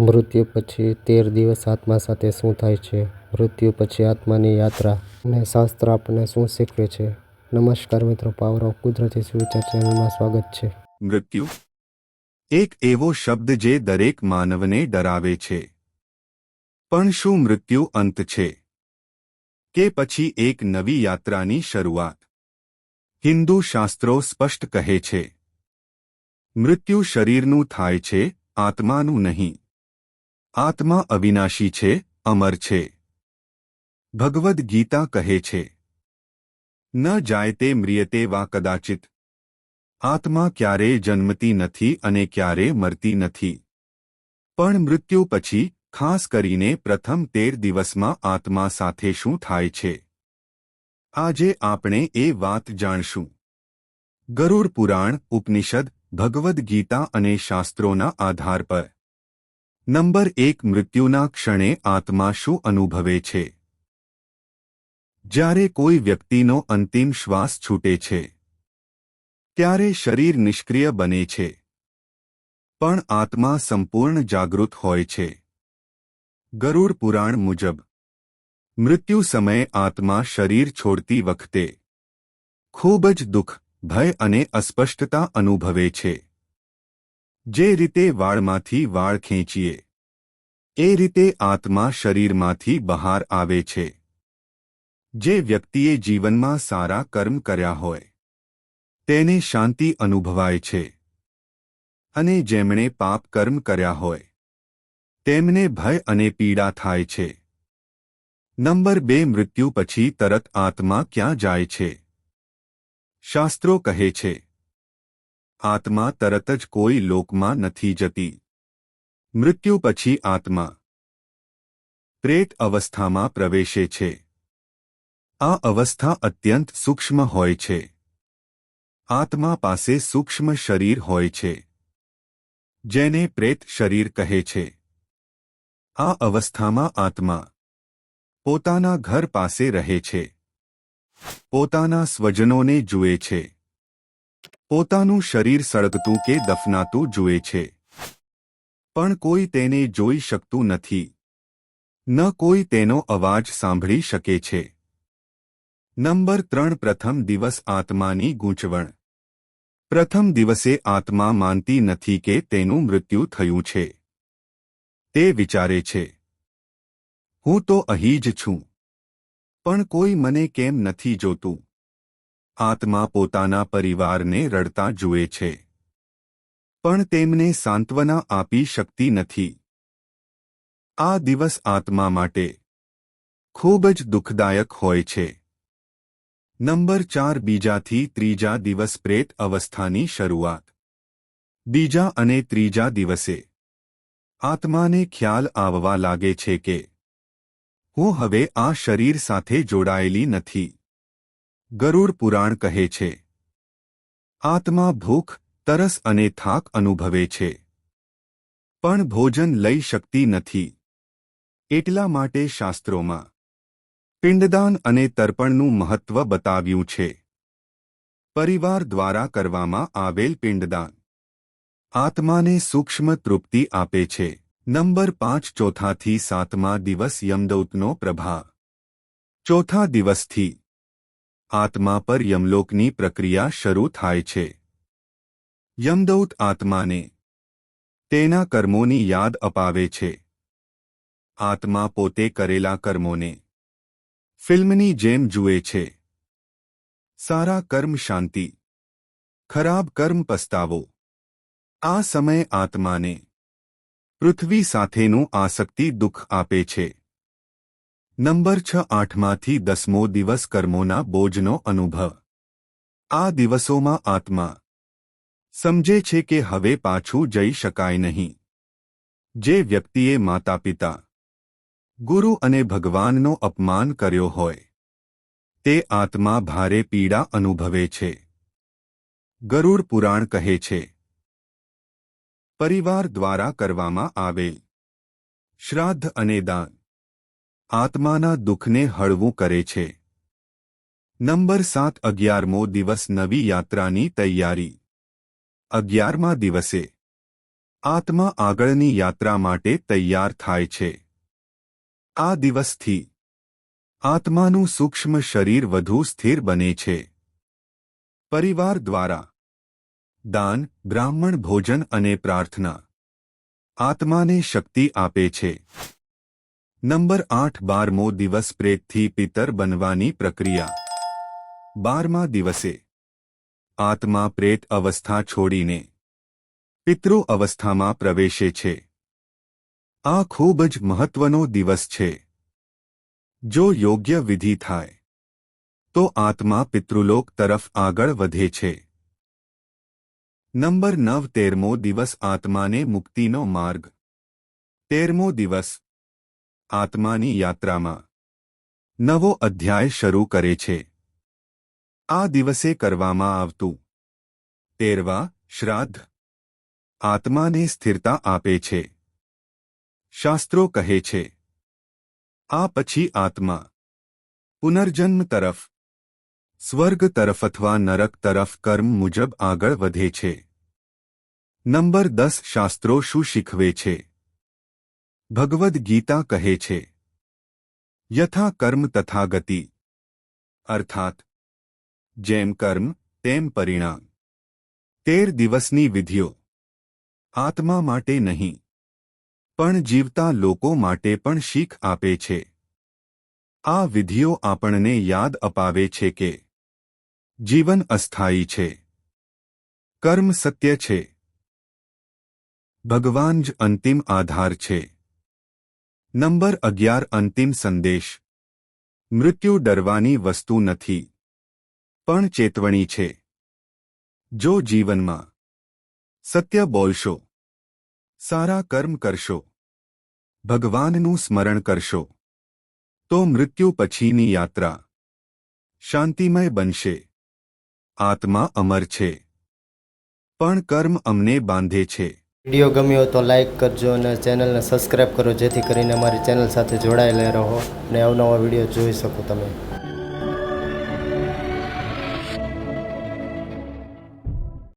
મૃત્યુ પછી તેર દિવસ આત્મા સાથે શું થાય છે? મૃત્યુ પછી આત્માની યાત્રા અને શાસ્ત્ર આપણને શું શીખવે છે? નમસ્કાર મિત્રો પાવર ઓફ કુદરતી સુવિચાર ચેનલમાં સ્વાગત છે. મૃત્યુ? એક એવો શબ્દ જે દરેક માનવને ડરાવે છે. પણ શું મૃત્યુ અંત છે? કે પછી એક નવી યાત્રાની શરૂઆત? હિન્દુ શાસ્ત્રો સ્પષ્ટ કહે છે. મૃત્યુ શરીરનું થાય છે, આત્માનું નહીં. આત્મા અવિનાશી છે, અમર છે. ભગવદ્ ગીતા કહે છે, ન જાયતે મ્રિયતે વા કદાચિત. આત્મા ક્યારેય જન્મતી નથી અને ક્યારે મરતી નથી. પણ મૃત્યુ પછી, ખાસ કરીને પ્રથમ તેર દિવસમાં આત્મા સાથે શું થાય છે? આજે આપણે એ વાત જાણશું. ગરુડ પુરાણ, ઉપનિષદ, ભગવદ્ ગીતા અને શાસ્ત્રોના આધાર પર. નંબર એક મૃત્યુના ક્ષણે આત્મા શું અનુભવે છે? જ્યારે કોઈ વ્યક્તિનો અંતિમ શ્વાસ છૂટે છે, ત્યારે શરીર નિષ્ક્રિય બને છે. પણ આત્મા સંપૂર્ણ જાગૃત હોય છે. ગરુડ પુરાણ મુજબ, મૃત્યુ સમયે આત્મા શરીર છોડતી વખતે ખૂબ જ દુઃખ, ભય અને અસ્પષ્ટતા અનુભવે છે. જે રીતે વાળમાંથી વાળ ખેંચીએ, એ રીતે આત્મા શરીરમાંથી બહાર આવે છે. જે વ્યક્તિએ જીવનમાં સારા કર્મ કર્યા હોય, તેને શાંતિ અનુભવાય છે. અને જેમણે પાપ કર્મ કર્યા હોય, તેમને ભય અને પીડા થાય છે. નંબર બે, મૃત્યુ પછી તરત આત્મા ક્યાં જાય છે? શાસ્ત્રો કહે છે આત્મા તરત જ કોઈ લોકમાં નથી જતી. મૃત્યુ પછી આત્મા પ્રેત અવસ્થામાં પ્રવેશે છે. આ અવસ્થા અત્યંત સૂક્ષ્મ હોય છે. આત્મા પાસે સૂક્ષ્મ શરીર હોય છે. જેને પ્રેત શરીર કહે છે. આ અવસ્થામાં આત્મા પોતાના ઘર પાસે રહે છે. પોતાના સ્વજનોને જુએ છે. પોતાનું શરીર સળગતું કે દફનાતું જુએ છે. પણ કોઈ તેને જોઈ શકતું નથી. ન કોઈ તેનો અવાજ સાંભળી શકે છે. નંબર ત્રણ, પ્રથમ દિવસ આત્માની ગૂંચવણ. પ્રથમ દિવસે આત્મા માનતી નથી કે તેનું મૃત્યુ થયું છે. તે વિચારે છે. હું તો અહીં જ છું. પણ કોઈ મને કેમ નથી જોતું? આત્મા પોતાના પરિવારને રડતા જુએ છે. પણ તેમને સાંત્વના આપી શકતી નથી. આ દિવસ આત્મા માટે ખૂબ જ દુઃખદાયક હોય છે. નંબર ચાર બીજાથી ત્રીજા દિવસ પ્રેત અવસ્થાની શરૂઆત. બીજા અને ત્રીજા દિવસે આત્માને ખ્યાલ આવવા લાગે છે કે હું હવે આ શરીર સાથે જોડાયેલી નથી. ગરુડ પુરાણ કહે છે. આત્મા ભૂખ, તરસ અને થાક અનુભવે છે. પણ ભોજન લઈ શકતી નથી. એટલા માટે શાસ્ત્રોમાં પિંડદાન અને તર્પણનું મહત્વ બતાવ્યું છે. પરિવાર દ્વારા કરવામાં આવેલ પિંડદાન આત્માને સૂક્ષ્મ તૃપ્તિ આપે છે. નંબર પાંચ ચોથાથી સાતમા દિવસ યમદૌતનો પ્રભા ચોથા દિવસથી આત્મા પર યમલોકની પ્રક્રિયા શરૂ થાય છે. યમદૌત આત્માને તેના કર્મોની યાદ અપાવે છે. આત્મા પોતે કરેલા કર્મોને ફિલ્મની જેમ જુએ છે. સારા કર્મ શાંતિ, ખરાબ કર્મ પસ્તાવો. આ સમય આત્માને પૃથ્વી સાથેનું આસક્તિ દુઃખ આપે છે. નંબર છ આઠમાંથી દસમો દિવસ કર્મોના બોજનો અનુભવ. આ દિવસોમાં આત્મા સમજે છે કે હવે પાછું જઈ શકાય નહીં. જે વ્યક્તિએ માતા પિતા ગુરુ અને ભગવાનનો અપમાન કર્યો હોય, તે આત્મા ભારે પીડા અનુભવે છે. ગરુડ પુરાણ કહે છે, પરિવાર દ્વારા કરવામાં આવેલ શ્રાદ્ધ અને દાન આત્માના દુઃખને હળવું કરે છે. નંબર સાત, અગિયારમો દિવસ નવી યાત્રાની તૈયારી. અગિયારમા દિવસે આત્મા આગળની યાત્રા માટે તૈયાર થાય છે. આ દિવસથી આત્માનું સૂક્ષ્મ શરીર વધુ સ્થિર બને છે. પરિવાર દ્વારા દાન, બ્રાહ્મણ ભોજન અને પ્રાર્થના આત્માને શક્તિ આપે છે. નંબર આઠ બારમો દિવસ પ્રેતથી પિતર બનવાની પ્રક્રિયા બારમા દિવસે આત્મા પ્રેત અવસ્થા છોડીને પિતૃ અવસ્થામાં પ્રવેશે છે આ ખૂબ જ મહત્વનો દિવસ છે જો યોગ્ય વિધિ થાય તો આત્મા પિતૃલોક તરફ આગળ વધે છે નંબર નવ તેરમો દિવસ આત્માને મુક્તિનો માર્ગ તેરમો દિવસ આત્માની યાત્રામાં. નવો અધ્યાય શરૂ કરે છે. આ દિવસે કરવામાં આવતું. તેરવા શ્રાદ્ધ. આત્માને સ્થિરતા આપે છે. શાસ્ત્રો કહે છે. આ પછી આત્મા. પુનર્જન્મ તરફ. સ્વર્ગ તરફ અથવા નરક તરફ કર્મ મુજબ આગળ વધે છે. નંબર દસ શાસ્ત્રો શું શીખવે છે? ભગવદ્ ગીતા કહે છે, યથા કર્મ તથા ગતિ અર્થાત, જેમ કર્મ, તેમ પરિણામ. તેર દિવસની વિધિઓ, આત્મા માટે નહીં, પણ જીવતા લોકો માટે પણ શીખ આપે છે. આ વિધિઓ આપણને યાદ અપાવે છે કે, જીવન અસ્થાયી છે, કર્મ સત્ય છે, ભગવાન જ અંતિમ આધાર છે. નંબર અગિયાર, અંતિમ સંદેશ. મૃત્યુ ડરવાની વસ્તુ નથી. પણ ચેતવણી છે. જો જીવનમાં સત્ય બોલશો, સારા કર્મ કરશો, ભગવાનનું સ્મરણ કરશો, તો મૃત્યુ પછીની યાત્રા શાંતિમય બનશે. આત્મા અમર છે. પણ કર્મ અમને બાંધે છે. વીડિયો ગમ્યો તો લાઈક કરજો અને ચેનલને સબસ્ક્રાઈબ કરો જેથી કરીને અમારી ચેનલ સાથે જોડાયેલા રહો અને અવનવા વીડિયો જોઈ શકો તમે.